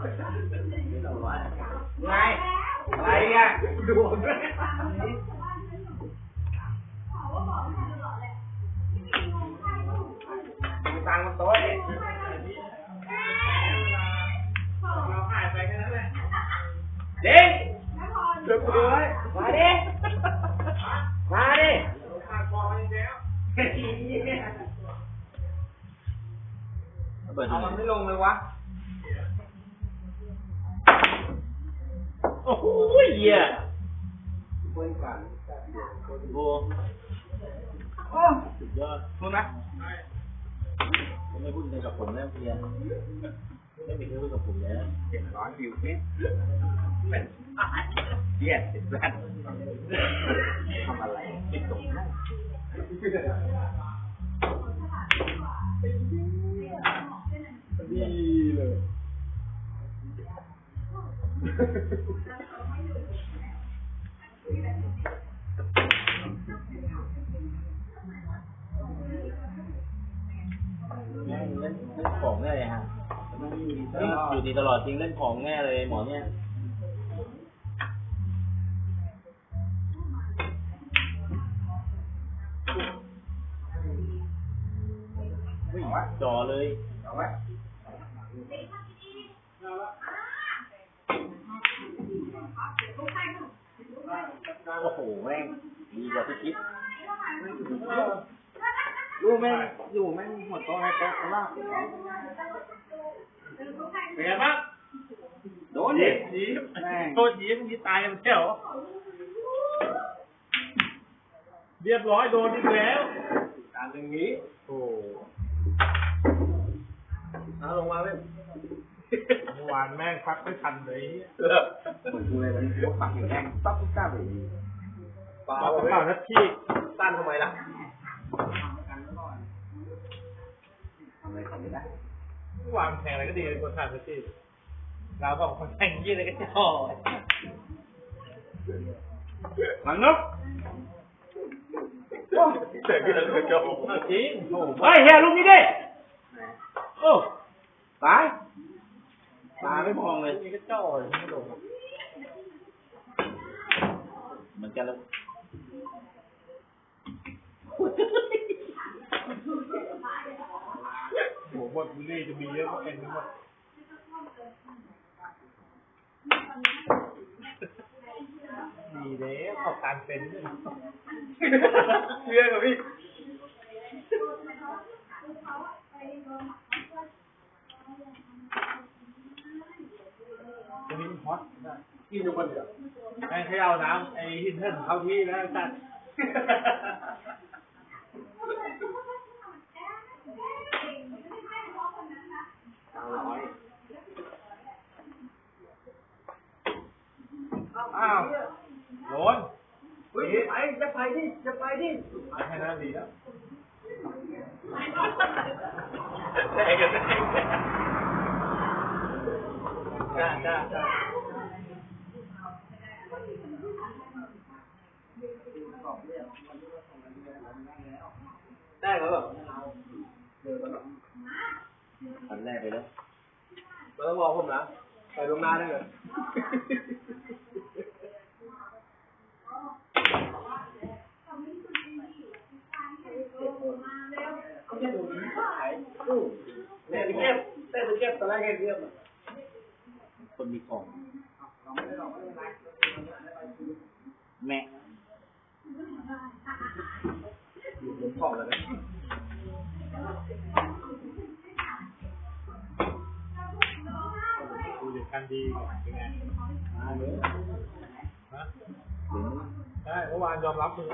ไงอะไรอะดูด้วยตังค์มาโต๊ะดิเราหายไปแค่นั้นแหละเด้งเดือดเลยมาดิมาดิเอามันไม่ลงเลยวะ อ้โหเหี้ยเพื่อนกันโบสุดยอดรู้ไหมไม่พูดอะไรกับผมแล้วเพียไม่มีใครพูดกับผมแล้วเจ็ดร้อยวิวนี่เป็นเยี่ยสิบล้านทำอะไรติดตรงนั้น เล่นเล่นของแน่เลยฮะนี่อยู่ดีตลอดจริงเล่นของแน่เลยหมอเนี่ยเฮ้ยจ่อเลยเอาไว้ โอ้โหแม่งดีกว่าที่คิดลูกแม่งอยู่แม่งหัวโตให้โต๊ะข้างล่างเป็นไงบ้างโดนดิยิ้มแม่งโทษยิ้มที่ตายมันแถวเรียบร้อยโดนอีกแล้วการอย่างนี้โอ้เอาลงมาเว้ยเมื่อวานแม่งพักไม่ทันเลยเหมือนกูเลยมันยกปากอยู่แรงปั๊บปุ๊บก้าไปเปล่าเอาเว้ยเปล่าทักที่สั้นทำไมล่ะทำอะไรทำไม่ได้วานแข่งอะไรก็ดีคนทานทักที่เราบอกคนแข่งยี่อะไรก็จะต่อหลังนกเสร็จกันเลยจบจริงโอ้ยเฮียลูกนี้ดิโอ้ตาย ตาไม่มองเลยนี่ก็จ่อเลยไม่ลงเหมือนกันแล้วโหบทบุรีจะมีเยอะก็เป็นหมดดีเลยเอาการเป็นด้วยเชื่อกับพี่ ตรงนี้มันฮอตนะ กินทุกคนเดียวให้ให้เอาน้ำไอ้หินเทิร์นเข้าที่แล้วจัดสามร้อยอ้าวโดนเฮ้ยไปจะไปดิจะไปดิแค่นั้นดีแล้วแข่งกันแข่งจ้าจ้าจ้า ได้แล้วเหรออันแรกไปแล้วเราต้องบอกผมนะไปลงหน้าได้เลยเล่นเก็บเล่นเก็บตอนแรกเห็นเรียบคนมีของ กันดีเป็นไงมาเลยฮะถึงได้เมื่อวานยอมรับเลย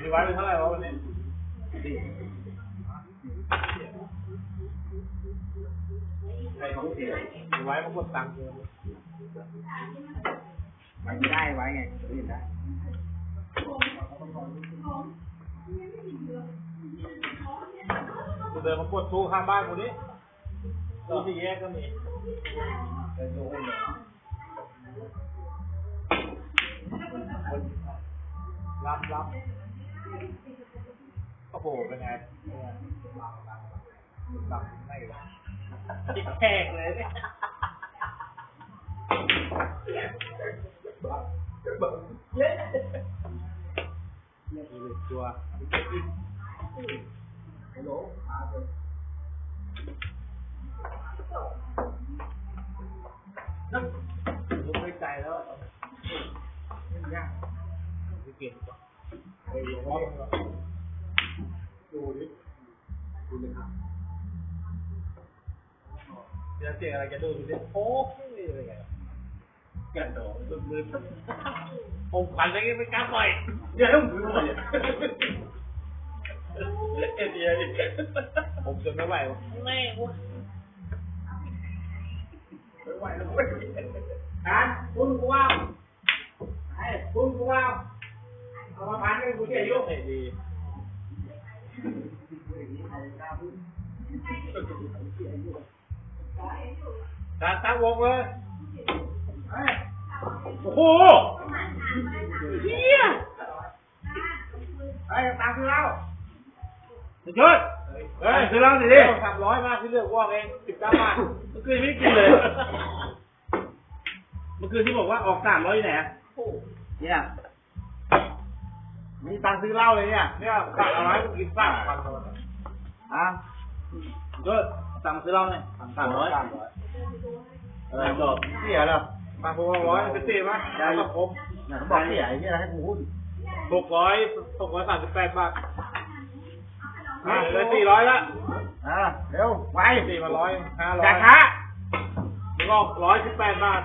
มีไว้เป็นเท่าไหร่วะวันนี้ใครของเสียมีไว้มันกดตังค์เลยไว้ไม่ได้ไว้ไงเล่ได้ กู เดินมากดทูข้างบ้านกูนี่ตัวที่แยกก็มีเป็นโยนเลยรับรับโโหเป็นไงบังไม่หรอจิกแขกเลยเนี่ยเล่นตัว ดูเลยครับเดี๋ยวเสียงอะไรจะดูดิโอ้ยอะไรเงี้ยกระโดดมือมือผมขวัญอะไรไม่กล้าปล่อยเดี๋ยวมือปล่อยเอ็นเดี๋ยดิผมจนไม่ไหววะแม่ไม่ไหวแล้วเว้ยการคุณกูว่าไอ้คุณกูว่าเอามาพันกันกูเสียยุ่งไอ้ดี การตั้งวงเลยโอ้โหเฮียไอ้ตามคือเราสุดยอดเฮ้ยคือเราสิดิสามร้อยมากที่เลือกวอกเองสิบเก้าบาทเมื่อคืนไม่กินเลย เมื่อคืนที่บอกว่าออกสามร้อยอยู่ไหนเนี่ยมีตังซื้อเหล้าเลยเนี่ยเนี่ยสั่งเอาไว้กินสามพัน อะก็สั่งซื้อเหล้าเลยสามร้อยเออจบเสียแล้วมาพวกร้อยเป็นสี่ป่ะได้กับผมเนี่ยเขาบอกเสียไอ้เนี่ยให้กูพูดหกร้อยหกร้อยสามสิบแปดบาทอะเหลยสี่ร้อยละอ่าเร็วไวสี่มาร้อยห้าร้อยอย่าช้าแล้วก็ร้อยสิบแปดบาท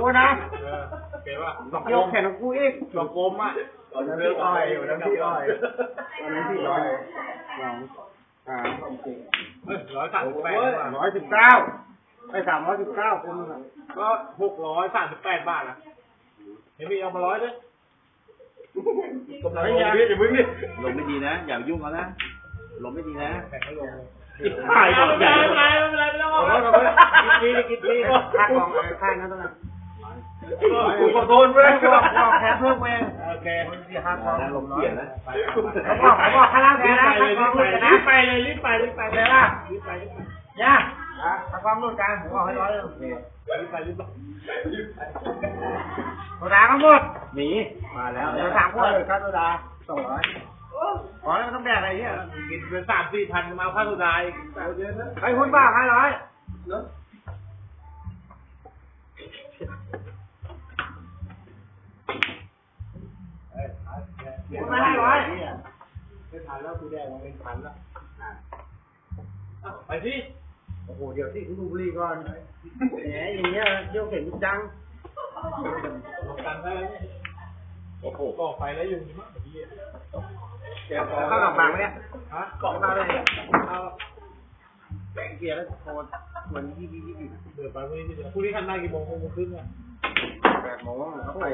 กูนะเออโอเคป่ะดอกโยกแข่งกับกูอีกดอกกลมอะตอนนั้นพี่อ้อยวันนั้นพี่อ้อยวันนั้นพี่ร้อยส องสามสี่เฮ้ยร้อยสามสิบแปดบาทร้อยสิบเก้าไปสามร้อยสิบเก้าคุณก็หกร้อยสามสิบแปดบาทอะเห็นมีเอามาร้อยด้วยกำลังไม่ลงยาดิอย่ามึงดิลงไม่ดีนะอย่ายุ่งเขานะลงไม่ดีนะแข่งไม่ลงเลยถ่ายก่อนไม่เป็นไรไม่เป็นไรไม่เป็นไรไม่ต้องเอากินดีกินดีค่ากองค่านั้นต้องกูข อโทษเพื่เพื่ออนนกูบอกแพ้เพิ่มเองโอเคเสียค่ากองนะลงเปลี่ยนนะเขาบอกเขาบอกค่าเหล้าแพรีงบนะไปเลยค่ากรีองบรุ่นไปกันรีนะบไปเลยรีบไปรีบไปเลยป่ะรีบไปรีบไปย่าค่ากองรุ่นกันผมบอกให้ร้อยเลยรีบไปรีบไปโซดาก็หมดหนีมาแล้วเดี๋ยวสามคนเลยครับโซดาสองร้อยขอแล้วต้องแบกอะไรเนี่ยกินเป็นสามสี่พันมาค่าสุดาอีกไอ้คุณบ้าห้าร้อยคุณมาห้าร้อย ไม่ ทันแล้วกูแดงมันไม่ทันแล้วไปที่โอ้โห เดี๋ยวที่คุณดูบุรีก่อนแหมอย่างเงี้ยเที่ยวเข็นจังลงกันได้แล้วเนี่ยโอ้โหก่อไฟแล้วอยู่นี่มั้งเมื่อกี้เดี๋ยวเข้ากับบางไหมเนี่ยฮะเกาะมาเลยเอาเกียร์แล้วโคตรเหมือนยี่ยี่ยี่เดือดไปพรุ่งนี้ที่เดือดพรุ่งนี้ทันได้กี่โมงหกโมงครึ่งอะแปดโมงเขาไป